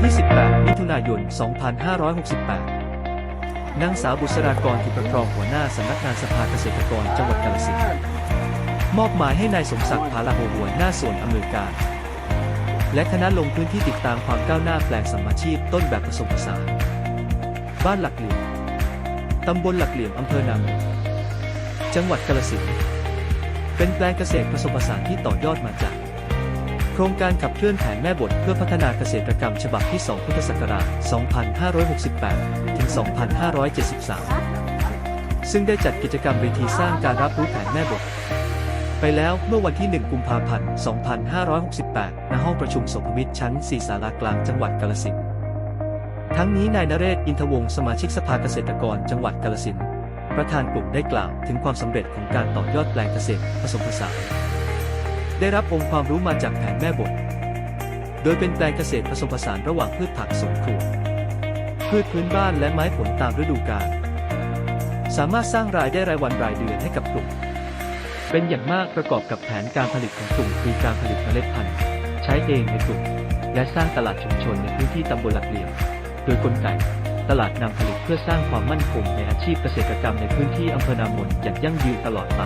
ที่ 18 มิถุนายน 2568 นางสาวบุษรากรทิพประครองหัวหน้าสำนักงานสภาเกษตรกรจังหวัดกาฬสินธุ์มอบหมายให้นายสมศักดิ์ภาลาโหหัวหน้าส่วนอำนวยการ และคณะลงพื้นที่ติดตามความก้าวหน้าแปลงสัมมาชีพต้นแบบผสมผสานบ้านหลักเหลี่ยมตำบลหลักเหลี่ยมอำเภอนามจังหวัดกาฬสินธุ์เป็นแปลงเกษตรผสมผสานที่ต่อยอดมาจาก ครงการขับเคลื่อนแผนแม่บทเพื่อพัฒนาเกษตรกรรมฉบับที่ 2 พุทธศักราช 2568 ถึง 2573 ซึ่งได้จัดกิจกรรมเวทีสร้างการรับรู้แผนแม่บท ไปแล้วเมื่อวันที่ 1 กุมภาพันธ์ 2568 ณ ห้องประชุมสมมิตรชั้น 4 สารากลางจังหวัดกาฬสินธุ์ ทั้งนี้นายนเรศ อินทวงศ์สมาชิกสภาเกษตรกรจังหวัดกาฬสินธุ์ ประธานกลุ่มได้กล่าวถึงความสำเร็จของการต่อยอดแปลงเกษตรผสมผสาน ได้รับองค์ความรู้มาจากแผนแม่บท โดยเป็นแปลงเกษตรผสมผสานระหว่างพืชผักสวนครัว พืชพื้นบ้านและไม้ผลตามฤดูกาล สามารถสร้างรายได้รายวันรายเดือนให้กับกลุ่ม เป็นอย่างมากประกอบกับแผนการผลิตของกลุ่มคือการผลิตเมล็ดพันธุ์ ใช้เองในกลุ่ม และสร้างตลาดชุมชนในพื้นที่ตำบลหลักเหลี่ยม โดยกลไกตลาดนำผลิตเพื่อสร้างความมั่นคงในอาชีพเกษตรกรรมในพื้นที่อำเภอนามนอย่างยั่งยืนตลอดไป